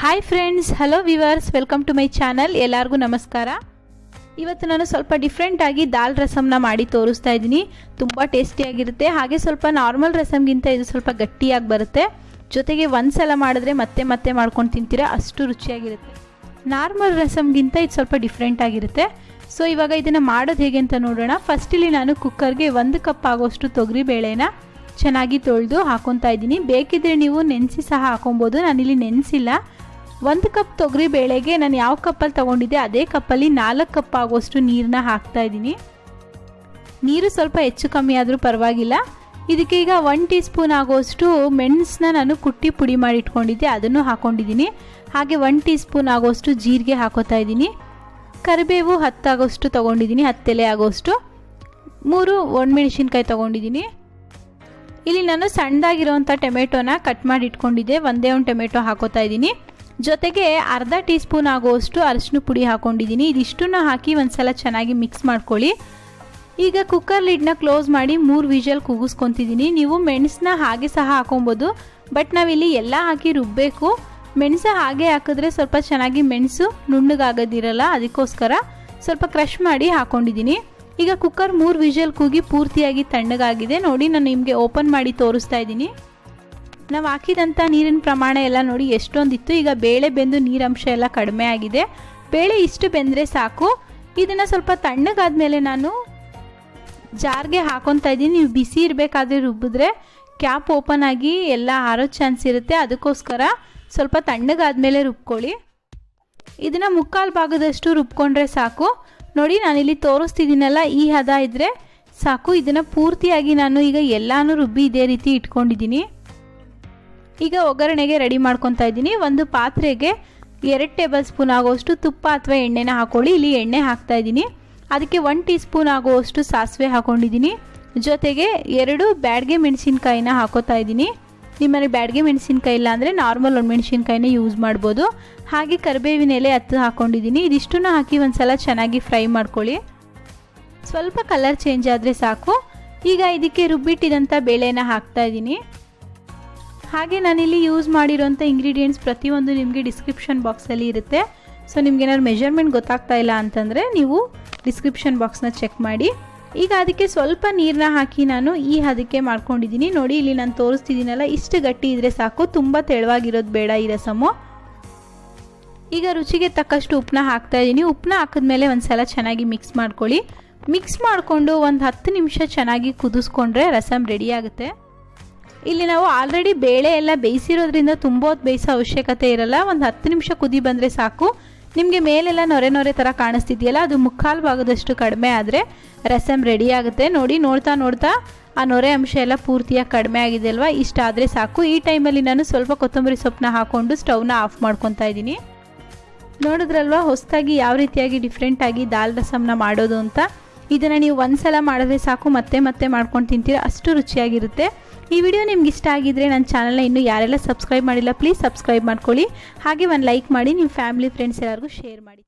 Hi friends hello viewers welcome to my channel ಎಲ್ಲರಿಗೂ ನಮಸ್ಕಾರ. ಇವತ್ತು ನಾನು ಸ್ವಲ್ಪ ಡಿಫ್ರೆಂಟಾಗಿ ದಾಲ್ ರಸಮ್ನ ಮಾಡಿ ತೋರಿಸ್ತಾ ಇದ್ದೀನಿ. ತುಂಬ ಟೇಸ್ಟಿಯಾಗಿರುತ್ತೆ ಹಾಗೆ ಸ್ವಲ್ಪ ನಾರ್ಮಲ್ ರಸಮ್ಗಿಂತ ಇದು ಸ್ವಲ್ಪ ಗಟ್ಟಿಯಾಗಿ ಬರುತ್ತೆ. ಜೊತೆಗೆ ಒಂದು ಸಲ ಮಾಡಿದ್ರೆ ಮತ್ತೆ ಮತ್ತೆ ಮಾಡ್ಕೊಂಡು ತಿಂತೀರಾ, ಅಷ್ಟು ರುಚಿಯಾಗಿರುತ್ತೆ. ನಾರ್ಮಲ್ ರಸಮ್ಗಿಂತ ಇದು ಸ್ವಲ್ಪ ಡಿಫ್ರೆಂಟಾಗಿರುತ್ತೆ ಸೊ ಇವಾಗ ಇದನ್ನು ಮಾಡೋದು ಹೇಗೆ ಅಂತ ನೋಡೋಣ. ಫಸ್ಟ್ ಇಲ್ಲಿ ನಾನು ಕುಕ್ಕರ್ಗೆ ಒಂದು ಕಪ್ ಆಗೋಷ್ಟು ತೊಗರಿ ಬೇಳೆನ ಚೆನ್ನಾಗಿ ತೊಳೆದು ಹಾಕೊತಾ ಇದ್ದೀನಿ. ಬೇಕಿದ್ರೆ ನೀವು ನೆನೆಸಿ ಸಹ ಹಾಕೊಬೋದು. ನಾನಿಲ್ಲಿ ನೆನೆಸಿಲ್ಲ. ಒಂದು ಕಪ್ ತೊಗರಿ ಬೇಳೆಗೆ ನಾನು ಯಾವ ಕಪ್ಪಲ್ಲಿ ತೊಗೊಂಡಿದ್ದೆ, ಅದೇ ಕಪ್ಪಲ್ಲಿ ನಾಲ್ಕು ಕಪ್ ಆಗೋಷ್ಟು ನೀರನ್ನ ಹಾಕ್ತಾ ಇದ್ದೀನಿ. ನೀರು ಸ್ವಲ್ಪ ಹೆಚ್ಚು ಕಮ್ಮಿ ಆದರೂ ಪರವಾಗಿಲ್ಲ. ಇದಕ್ಕೆ ಈಗ ಒನ್ ಟೀ ಸ್ಪೂನ್ ಆಗೋಷ್ಟು ಮೆಣಸನ್ನ ನಾನು ಕುಟ್ಟಿ ಪುಡಿ ಮಾಡಿ ಇಟ್ಕೊಂಡಿದ್ದೆ, ಅದನ್ನು ಹಾಕ್ಕೊಂಡಿದ್ದೀನಿ ಹಾಗೆ ಒನ್ ಟೀ ಸ್ಪೂನ್ ಆಗೋಷ್ಟು ಜೀರಿಗೆ ಹಾಕೋತಾ ಇದ್ದೀನಿ. ಕರಿಬೇವು ಹತ್ತಾಗೋಷ್ಟು ತೊಗೊಂಡಿದ್ದೀನಿ, ಹತ್ತೆಲೆ ಆಗೋಷ್ಟು ಮೂರು ಒಣಮೆಣಸಿನ್ಕಾಯಿ ತೊಗೊಂಡಿದ್ದೀನಿ. ಇಲ್ಲಿ ನಾನು ಸಣ್ಣದಾಗಿರೋವಂಥ ಟೊಮೆಟೊನ ಕಟ್ ಮಾಡಿ ಇಟ್ಕೊಂಡಿದ್ದೆ, ಒಂದೇ ಒಂದು ಟೊಮೆಟೊ ಹಾಕೋತಾ ಇದ್ದೀನಿ. ಜೊತೆಗೆ ಅರ್ಧ ಟೀ ಸ್ಪೂನ್ ಆಗುವಷ್ಟು ಅರಶಿನ ಪುಡಿ ಹಾಕೊಂಡಿದ್ದೀನಿ. ಇದಿಷ್ಟನ್ನು ಹಾಕಿ ಒಂದ್ಸಲ ಚೆನ್ನಾಗಿ ಮಿಕ್ಸ್ ಮಾಡ್ಕೊಳ್ಳಿ. ಈಗ ಕುಕ್ಕರ್ ಲಿಡ್ನ ಕ್ಲೋಸ್ ಮಾಡಿ ಮೂರು ವಿಷಲ್ ಕೂಗಿಸ್ಕೊತಿದ್ದೀನಿ ನೀವು ಮೆಣಸನ್ನ ಹಾಗೆ ಸಹ ಹಾಕೊಬೋದು. ಬಟ್ ನಾವಿಲ್ಲಿ ಎಲ್ಲ ಹಾಕಿ ರುಬ್ಬಬೇಕು ಮೆಣಸು ಹಾಗೆ ಹಾಕಿದ್ರೆ ಸ್ವಲ್ಪ ಚೆನ್ನಾಗಿ ಮೆಣಸು ನುಣ್ಣಗಾಗೋದಿರಲ್ಲ, ಅದಕ್ಕೋಸ್ಕರ ಸ್ವಲ್ಪ ಕ್ರಷ್ ಮಾಡಿ ಹಾಕೊಂಡಿದ್ದೀನಿ. ಈಗ ಕುಕ್ಕರ್ ಮೂರು ವಿಷಲ್ ಕೂಗಿ ಪೂರ್ತಿಯಾಗಿ ತಣ್ಣಗಾಗಿದೆ. ನೋಡಿ, ನಾನು ನಿಮಗೆ ಓಪನ್ ಮಾಡಿ ತೋರಿಸ್ತಾ ಇದ್ದೀನಿ. ನಾವು ಹಾಕಿದಂಥ ನೀರಿನ ಪ್ರಮಾಣ ಎಲ್ಲ ನೋಡಿ ಎಷ್ಟೊಂದಿತ್ತು, ಈಗ ಬೇಳೆ ಬೆಂದು ನೀರಂಶ ಎಲ್ಲ ಕಡಿಮೆ ಆಗಿದೆ. ಬೇಳೆ ಇಷ್ಟು ಬೆಂದರೆ ಸಾಕು. ಇದನ್ನು ಸ್ವಲ್ಪ ತಣ್ಣಗಾದ ಮೇಲೆ ನಾನು ಜಾರ್ಗೆ ಹಾಕೊತಾ ಇದ್ದೀನಿ. ನೀವು ಬಿಸಿ ಇರಬೇಕಾದ್ರೆ ರುಬ್ಬಿದ್ರೆ ಕ್ಯಾಪ್ ಓಪನ್ ಆಗಿ ಎಲ್ಲ ಆರೋ ಚಾನ್ಸ್ ಇರುತ್ತೆ. ಅದಕ್ಕೋಸ್ಕರ ಸ್ವಲ್ಪ ತಣ್ಣಗಾದ್ಮೇಲೆ ರುಬ್ಕೊಳ್ಳಿ. ಇದನ್ನು ಮುಕ್ಕಾಲು ಭಾಗದಷ್ಟು ರುಬ್ಕೊಂಡ್ರೆ ಸಾಕು. ನೋಡಿ, ನಾನಿಲ್ಲಿ ತೋರಿಸ್ತಿದ್ದೀನಲ್ಲ, ಈ ಹದ ಇದ್ದರೆ ಸಾಕು. ಇದನ್ನು ಪೂರ್ತಿಯಾಗಿ ನಾನು ಈಗ ಎಲ್ಲಾನು ರುಬ್ಬಿ ಇದೇ ರೀತಿ ಇಟ್ಕೊಂಡಿದ್ದೀನಿ. ಈಗ ಒಗ್ಗರಣೆಗೆ ರೆಡಿ ಮಾಡ್ಕೊತಾ ಇದ್ದೀನಿ. ಒಂದು ಪಾತ್ರೆಗೆ ಎರಡು ಟೇಬಲ್ ಸ್ಪೂನ್ ಆಗೋಷ್ಟು ತುಪ್ಪ ಅಥವಾ ಎಣ್ಣೆನ ಹಾಕೊಳ್ಳಿ. ಇಲ್ಲಿ ಎಣ್ಣೆ ಹಾಕ್ತಾ ಇದ್ದೀನಿ. ಅದಕ್ಕೆ ಒನ್ ಟೀ ಸ್ಪೂನ್ ಆಗುವಷ್ಟು ಸಾಸಿವೆ ಹಾಕೊಂಡಿದ್ದೀನಿ. ಜೊತೆಗೆ ಎರಡು ಬ್ಯಾಡ್ಗೆ ಮೆಣಸಿನ್ಕಾಯಿನ ಹಾಕೋತಾ ಇದ್ದೀನಿ. ನಿಮ್ಮಲ್ಲಿ ಬ್ಯಾಡ್ಗೆ ಮೆಣಸಿನ್ಕಾಯಿ ಇಲ್ಲ ಅಂದರೆ ನಾರ್ಮಲ್ ಒಂದು ಮೆಣಸಿನ್ಕಾಯಿನ ಯೂಸ್ ಮಾಡ್ಬೋದು. ಹಾಗೆ ಕರಿಬೇವಿನ ಎಲೆ ಹತ್ತು ಹಾಕ್ಕೊಂಡಿದ್ದೀನಿ ಇದಿಷ್ಟನ್ನು ಹಾಕಿ ಒಂದು ಸಲ ಚೆನ್ನಾಗಿ ಫ್ರೈ ಮಾಡ್ಕೊಳ್ಳಿ. ಸ್ವಲ್ಪ ಕಲರ್ ಚೇಂಜ್ ಆದರೆ ಸಾಕು. ಈಗ ಇದಕ್ಕೆ ರುಬ್ಬಿಟ್ಟಿದಂಥ ಬೇಳೆನ ಹಾಕ್ತಾ ಇದ್ದೀನಿ. ಹಾಗೆ ನಾನಿಲ್ಲಿ ಯೂಸ್ ಮಾಡಿರೋಂಥ ಇಂಗ್ರೀಡಿಯೆಂಟ್ಸ್ ಪ್ರತಿಯೊಂದು ನಿಮಗೆ ಡಿಸ್ಕ್ರಿಪ್ಷನ್ ಬಾಕ್ಸಲ್ಲಿ ಇರುತ್ತೆ. ಸೊ ನಿಮ್ಗೆ ಏನಾದ್ರು ಮೆಜರ್ಮೆಂಟ್ ಗೊತ್ತಾಗ್ತಾ ಇಲ್ಲ ಅಂತಂದರೆ ನೀವು ಡಿಸ್ಕ್ರಿಪ್ಷನ್ ಬಾಕ್ಸ್ನ ಚೆಕ್ ಮಾಡಿ. ಈಗ ಅದಕ್ಕೆ ಸ್ವಲ್ಪ ನೀರನ್ನ ಹಾಕಿ ನಾನು ಈ ಹದಕ್ಕೆ ಮಾಡ್ಕೊಂಡಿದ್ದೀನಿ. ನೋಡಿ, ಇಲ್ಲಿ ನಾನು ತೋರಿಸ್ತಿದ್ದೀನಲ್ಲ, ಇಷ್ಟು ಗಟ್ಟಿ ಇದ್ದರೆ ಸಾಕು. ತುಂಬ ತೆಳವಾಗಿರೋದು ಬೇಡ ಈ ರಸಮು. ಈಗ ರುಚಿಗೆ ತಕ್ಕಷ್ಟು ಉಪ್ಪನ್ನ ಹಾಕ್ತಾ ಇದ್ದೀನಿ ಉಪ್ಪನ್ನ ಹಾಕಿದ್ಮೇಲೆ ಒಂದು ಸಲ ಚೆನ್ನಾಗಿ ಮಿಕ್ಸ್ ಮಾಡ್ಕೊಳ್ಳಿ. ಮಿಕ್ಸ್ ಮಾಡಿಕೊಂಡು ಒಂದು ಹತ್ತು ನಿಮಿಷ ಚೆನ್ನಾಗಿ ಕುದಿಸ್ಕೊಂಡ್ರೆ ರಸಮ್ ರೆಡಿ ಆಗುತ್ತೆ. ಇಲ್ಲಿ ನಾವು ಆಲ್ರೆಡಿ ಬೇಳೆ ಎಲ್ಲ ಬೇಯಿಸಿರೋದ್ರಿಂದ ತುಂಬ ಹೊತ್ತು ಬೇಯಿಸೋ ಅವಶ್ಯಕತೆ ಇರಲ್ಲ. ಒಂದು ಹತ್ತು ನಿಮಿಷ ಕುದಿ ಬಂದರೆ ಸಾಕು. ನಿಮಗೆ ಮೇಲೆಲ್ಲ ನೊರೆ ನೊರೆ ಥರ ಕಾಣಿಸ್ತಿದೆಯಲ್ಲ, ಅದು ಮುಕ್ಕಾಲು ಭಾಗದಷ್ಟು ಕಡಿಮೆ ಆದರೆ ರಸಮ್ ರೆಡಿ ಆಗುತ್ತೆ. ನೋಡಿ, ನೋಡ್ತಾ ನೋಡ್ತಾ ಆ ನೊರೆ ಅಂಶ ಎಲ್ಲ ಪೂರ್ತಿಯಾಗಿ ಕಡಿಮೆ ಆಗಿದೆ ಅಲ್ವಾ ಇಷ್ಟ ಆದರೆ ಸಾಕು. ಈ ಟೈಮಲ್ಲಿ ನಾನು ಸ್ವಲ್ಪ ಕೊತ್ತಂಬರಿ ಸೊಪ್ಪನ್ನ ಹಾಕ್ಕೊಂಡು ಸ್ಟವ್ನ ಆಫ್ ಮಾಡ್ಕೊತಾ ಇದ್ದೀನಿ. ನೋಡಿದ್ರಲ್ವಾ, ಹೊಸದಾಗಿ ಯಾವ ರೀತಿಯಾಗಿ ಡಿಫ್ರೆಂಟಾಗಿ ದಾಲ್ ರಸಮ್ನ ಮಾಡೋದು ಅಂತ? ಇದನ್ನು ನೀವು ಒಂದು ಸಲ ಮಾಡಿದ್ರೆ ಸಾಕು. ಮತ್ತೆ ಮತ್ತೆ ಮಾಡ್ಕೊಂಡು ತಿಂತೀರ. ಅಷ್ಟು ರುಚಿಯಾಗಿರುತ್ತೆ. ಈ ವಿಡಿಯೋ ನಿಮ್ಗೆ ಇಷ್ಟ ಆಗಿದ್ರೆ ನನ್ನ ಚಾನಲ್ನ ಇನ್ನೂ ಯಾರೆಲ್ಲ ಸಬ್ಸ್ಕ್ರೈಬ್ ಮಾಡಿಲ್ಲ ಪ್ಲೀಸ್ ಸಬ್ಸ್ಕ್ರೈಬ್ ಮಾಡ್ಕೊಳ್ಳಿ. ಹಾಗೆ ಒಂದು ಲೈಕ್ ಮಾಡಿ ನಿಮ್ಮ ಫ್ಯಾಮಿಲಿ ಫ್ರೆಂಡ್ಸ್ ಎಲ್ಲರಿಗೂ ಶೇರ್ ಮಾಡಿ.